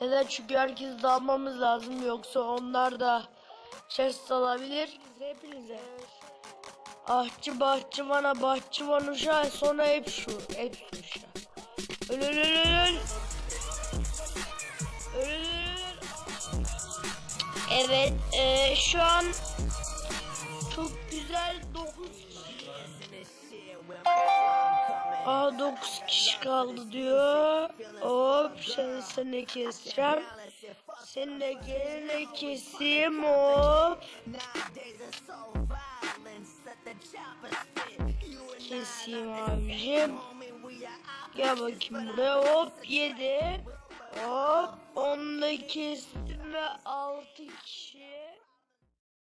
Neden? Çünkü herkes dalmamız lazım. Yoksa onlar da chest alabilir. Hepinize. Ahçı bahçıvana bahçıvan uşağı sonra hep şu. Hep şu uşağı. Öl öl öl öl öl. Öl öl. Evet eee, şu an çok güzel 9 Aa 9 kişi kaldı diyor. Hop şimdi seni keseceğim. Seni de gelene keseyim hop. Keseyim abicim. Gel bakayım buraya hop yedi. Hop onu da kestim ve 6 kişi.